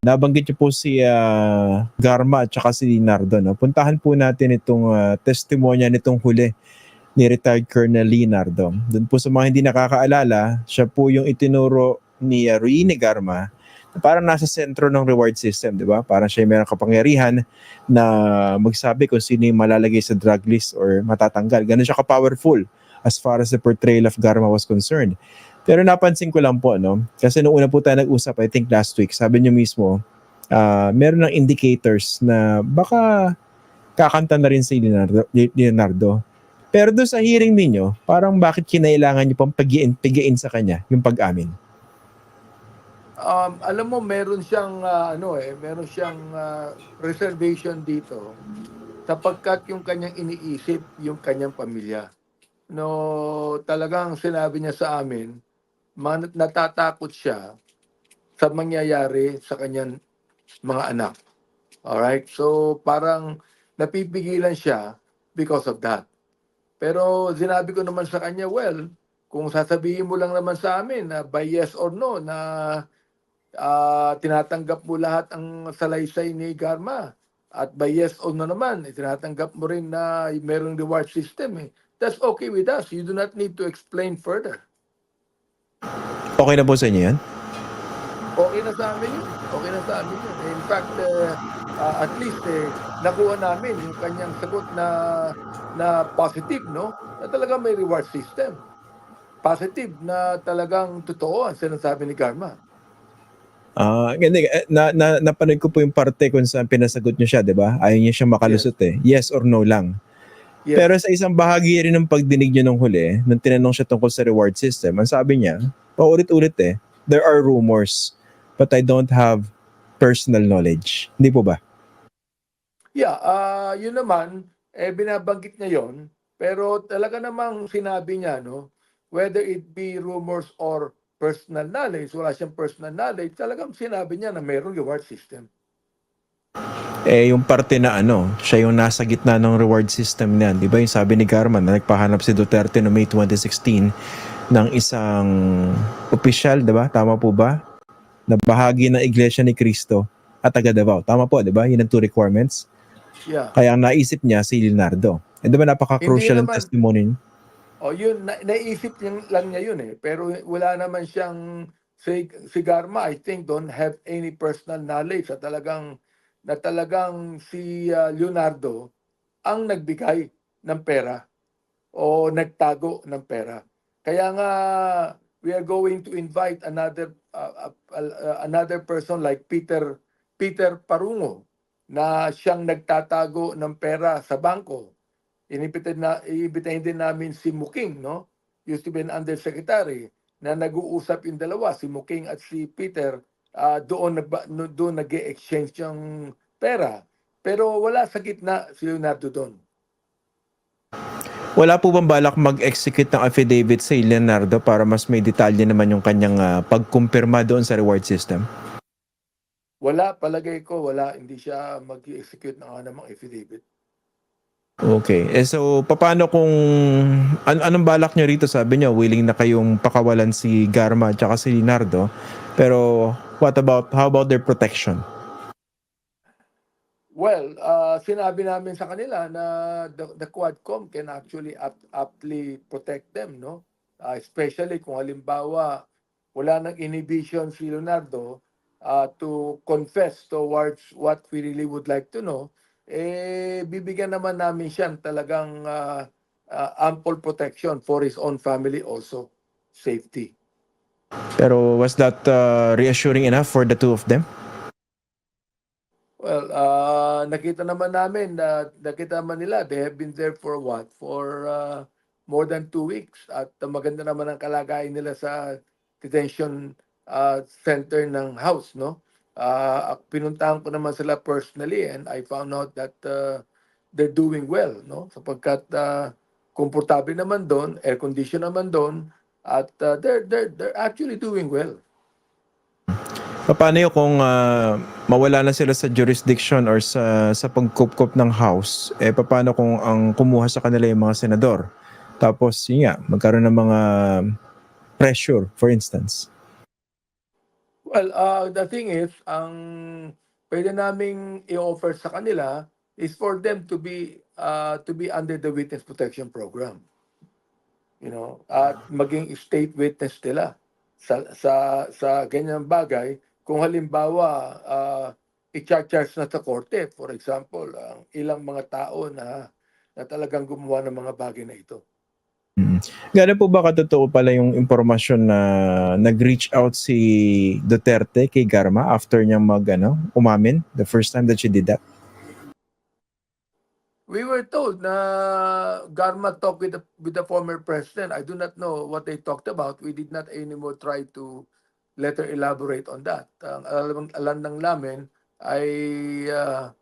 nabanggit niyo po si ah, Garma at saka si Leonardo. No? Puntahan po natin itong ah, testimonya nitong huli ni retired Colonel Leonardo. Doon po sa mga hindi nakakaalala, siya po yung itinuro ni uh, Ruine Garma na parang nasa sentro ng reward system, di ba? Parang siya merong kapangyarihan na magsabi kung sino yung malalagay sa drug list or matatanggal. Ganun siya ka-powerful as far as the portrayal of Garma was concerned. Pero napansin ko lang po, no? Kasi nung una po tayo nag-usap, I think last week, sabi niyo mismo, ah meron ng indicators na baka kakanta na rin si Leonardo. Leonardo. Pero doon sa hearing ninyo, parang bakit kinailangan niyo pang pagiin, pigiin sa kanya yung pag-amin? Um, alam mo, meron siyang, ah, ano eh, meron siyang ah, reservation dito sapagkat yung kanyang iniisip, yung kanyang pamilya. No, talagang sinabi niya sa amin, man, natatakot siya sa mangyayari sa kanyang mga anak. Alright? So, parang napipigilan siya because of that. Pero sinabi ko naman sa kanya, well, kung sasabihin mo lang naman sa amin na by yes or no na ah, tinatanggap mo lahat ang salaysay ni Garma at by yes or no naman, eh, tinatanggap mo rin na mayroong reward system eh. That's okay with us. You do not need to explain further. Okay na po sa inyo yan? Okay na sa amin yun. Okay na sa amin yun. In fact, uh, uh, at least eh, nakuha namin yung kanyang sagot na na positive, no? Na talagang may reward system. Positive na talagang totoo ang sinasabi ni Garma. Ah, hindi eh, na, na napanood ko po yung parte kung saan pinasagot niyo siya, 'di ba? Ayaw niya siya makalusot eh. Yes or no lang. Yes. Pero sa isang bahagi rin ng pagdinig niyo nung huli, nung tinanong siya tungkol sa reward system, ang sabi niya, paulit-ulit eh, there are rumors, but I don't have personal knowledge. Hindi po ba? Yeah, ah yun naman, eh, binabanggit niya yon pero talaga namang sinabi niya, no, whether it be rumors or personal knowledge, wala siyang personal knowledge, talagang sinabi niya na mayroong reward system. Eh, yung parte na ano, siya yung nasa gitna ng reward system niyan. Di ba yung sabi ni Garman na nagpahanap si Duterte no May 2016 ng isang opisyal, di ba? Tama po ba? Na bahagi ng Iglesia ni Cristo at taga Davao. Tama po, di ba? Yun ang two requirements. Yeah. Kaya ang naisip niya si Leonardo. Eh, di ba napaka-crucial ang testimony niya? O yun, na, naisip niya, lang niya yun eh. Pero wala naman siyang, si, si Garma, I think, don't have any personal knowledge na talagang, na talagang si ah, Leonardo ang nagbigay ng pera o nagtago ng pera. Kaya nga, we are going to invite another uh, another person like Peter Peter Parungo na siyang nagtatago ng pera sa bangko inibitin na iimbitahin din namin si Muking, no? Used to be an undersecretary na nag-uusap yung dalawa, si Muking at si Peter, ah, doon nagba, no, doon nag-exchange yung pera. Pero wala sa gitna si Leonardo doon. Wala po bang balak mag-execute ng affidavit sa Leonardo para mas may detalye naman yung kanyang ah, pagkumpirma doon sa reward system? Wala, palagay ko, wala. Hindi siya mag-execute ng anumang affidavit. Okay. Eh so, paano kung an- anong balak nyo rito? Sabi nyo, willing na kayong pakawalan si Garma at si Leonardo. Pero what about, how about their protection? Well, uh, sinabi namin sa kanila na the, the Quadcom can actually apt, aptly protect them, no? Uh, especially kung halimbawa wala nang inhibition si Leonardo uh, to confess towards what we really would like to know, eh, bibigyan naman namin siya ng talagang uh, uh, ample protection for his own family also, safety. Pero was that uh, reassuring enough for the two of them? Well, uh, nakita naman namin na nakita naman nila they have been there for what? For uh, more than two weeks at uh, maganda naman ang kalagayan nila sa detention uh, center ng house, no? Uh, pinuntahan ko naman sila personally and I found out that uh, they're doing well, no? Sapagkat uh, komportable naman doon, air condition naman doon at uh, they're they're they're actually doing well. Paano yun kung ah, mawala na sila sa jurisdiction or sa sa pagkupkup ng house? Eh paano kung ang kumuha sa kanila yung mga senador? Tapos yun nga, magkaroon ng mga pressure, for instance. Well, uh, the thing is, ang pwede naming i-offer sa kanila is for them to be uh, to be under the witness protection program. You know, at maging state witness nila sa sa sa ganyang bagay kung halimbawa uh, i-charge na sa korte, for example, ang ilang mga tao na na talagang gumawa ng mga bagay na ito. Gano'n po ba katotoo pala yung impormasyon na nag-reach out si Duterte kay Garma after niya mag, ano, umamin the first time that she did that? We were told na Garma talked with the, with the former president. I do not know what they talked about. We did not anymore try to let her elaborate on that. Ang alam, alam lang namin ay ah,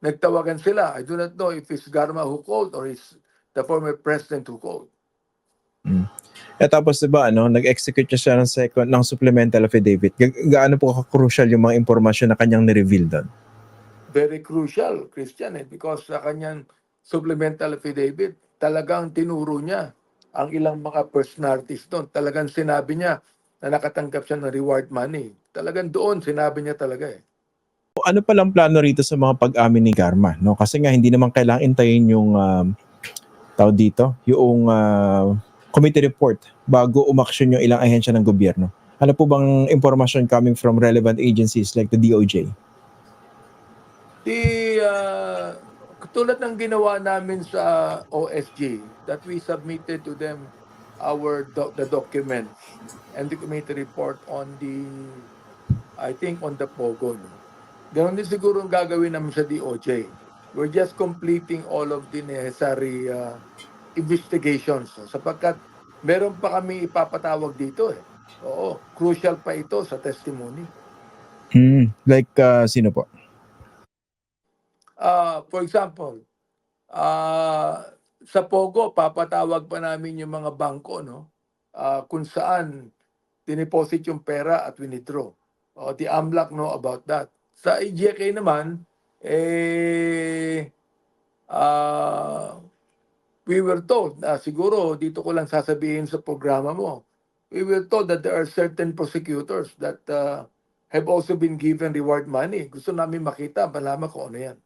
nagtawagan sila. I do not know if it's Garma who called or it's the former president who called. At tapos 'di ba ano, nag-execute niya siya ng second ng supplemental affidavit. Ga- gaano po ka-crucial yung mga impormasyon na kanyang ni-reveal doon? Very crucial, Christian, eh, because sa kanyang supplemental affidavit, talagang tinuro niya ang ilang mga personalities doon. Talagang sinabi niya na nakatanggap siya ng reward money. Talagang doon sinabi niya talaga eh. Ano palang plano rito sa mga pag-amin ni Garma, no? Kasi nga hindi naman kailangan intayin yung um, tawag dito, yung uh, committee report bago umaksyon yung ilang ahensya ng gobyerno. Ano po bang impormasyon coming from relevant agencies like the DOJ? Di, uh, tulad ng ginawa namin sa OSG that we submitted to them our doc- the documents and the committee report on the I think on the POGO. No? Ganon din siguro ang gagawin namin sa DOJ. We're just completing all of the necessary uh, investigations. Sapagkat meron pa kami ipapatawag dito eh. Oo, crucial pa ito sa testimony. Hmm, like uh, sino po? Ah, for example, ah sa Pogo, papatawag pa namin yung mga bangko, no? Ah, kung saan dineposit yung pera at withdraw. O, the AMLAC know about that. Sa EJK naman, eh, ah, we were told, na siguro dito ko lang sasabihin sa programa mo, we were told that there are certain prosecutors that ah, have also been given reward money. Gusto namin makita, malaman ko ano yan.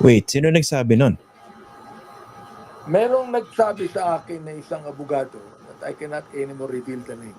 Wait, sino nagsabi nun? Merong nagsabi sa akin na isang abogado that I cannot anymore reveal the name.